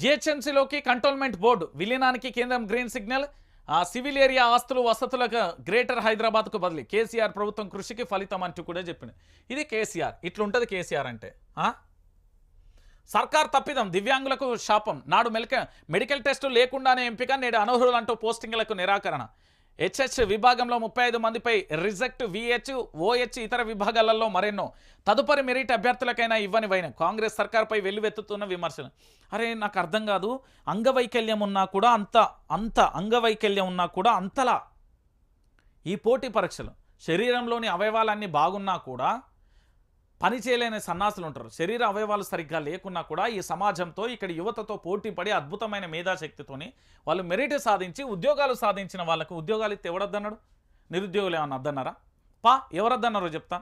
జిహెచ్ఎంసీలోకి cantonment board విలీనానికి కేంద్రం green signal. Civil area ఆస్తులు వసతులకు greater హైదరాబాద్కు బదిలీ. కేసీఆర్ ప్రభుత్వం కృషికి ఫలితం అంటూ కూడా చెప్పింది ఇది కేసీఆర్. ఇట్లుంటుంది కేసీఆర్ అంటే. సర్కార్ తప్పిదం దివ్యాంగులకు శాపం. నాడు మెలిక మెడికల్ టెస్టు లేకుండానే ఎంపిక నేడు అనర్హులంటూ పోస్టింగ్లకు నిరాకరణ. హెచ్హెచ్ విభాగంలో ముప్పై ఐదు మందిపై రిజెక్ట్ విహెచ్ ఓహెచ్ ఇతర విభాగాలలో మరెన్నో. తదుపరి మెరిట్ అభ్యర్థులకైనా ఇవ్వని వైన. కాంగ్రెస్ సర్కార్పై వెల్లువెత్తుతున్న విమర్శలు. అరే నాకు అర్థం కాదు. అంగవైకల్యం ఉన్నా కూడా అంత అంత అంగవైకల్యం ఉన్నా కూడా అంతలా. ఈ పోటీ పరీక్షలు. శరీరంలోని అవయవాలన్నీ బాగున్నా కూడా పని చేయలేని సన్నాసులు ఉంటారు. శరీర అవయవాలు సరిగ్గా లేకున్నా కూడా ఈ సమాజంతో ఇక్కడ యువతతో పోటీ పడి అద్భుతమైన మేధాశక్తితోని వాళ్ళు మెరిట్ సాధించి ఉద్యోగాలు సాధించిన వాళ్ళకు ఉద్యోగాలు ఇస్తే ఎవడద్దన్నాడు నిరుద్యోగులు ఏమన్నా అద్దన్నారా? పా ఎవరద్దన్నారో చెప్తా.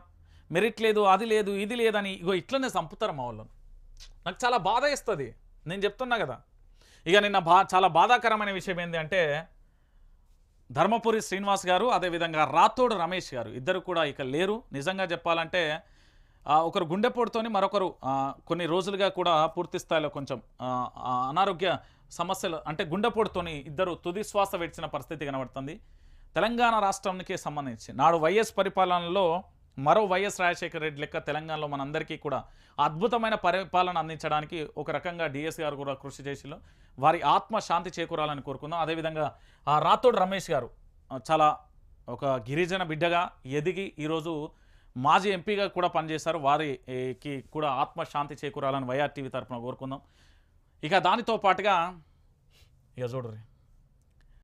మెరిట్ లేదు అది లేదు ఇది లేదని ఇగో ఇట్లనే చంపుతారు మా వాళ్ళను. నాకు చాలా బాధ ఇస్తుంది నేను చెప్తున్నా కదా. ఇక నిన్న బా చాలా బాధాకరమైన విషయం ఏంటి అంటే ధర్మపురి శ్రీనివాస్ గారు అదేవిధంగా రాథోడ్ రమేష్ గారు ఇద్దరు కూడా ఇక లేరు. నిజంగా చెప్పాలంటే ఒకరు గుండెపోటుతోని మరొకరు కొన్ని రోజులుగా కూడా పూర్తి స్థాయిలో కొంచెం అనారోగ్య సమస్యలు అంటే గుండెపోటుతోని ఇద్దరు తుది శ్వాస విడిచిన పరిస్థితి కనబడుతుంది. తెలంగాణ రాష్ట్రానికి సంబంధించి నాడు వైఎస్ పరిపాలనలో మరో వైఎస్ రాజశేఖర రెడ్డి లెక్క తెలంగాణలో మనందరికీ కూడా అద్భుతమైన పరిపాలన అందించడానికి ఒక రకంగా డిఎస్ గారు కూడా కృషి చేసిలో వారి ఆత్మ శాంతి చేకూరాలని కోరుకుందాం. అదేవిధంగా ఆ రాథోడ్ రమేష్ గారు చాలా ఒక గిరిజన బిడ్డగా ఎదిగి ఈరోజు మాజీ ఎంపీగా కూడా పనిచేశారు. వారికి కూడా ఆత్మశాంతి చేకూరాలని వైఆర్టీవీ తరఫున కోరుకుందాం. ఇక దానితో పాటుగా ఇక చూడరు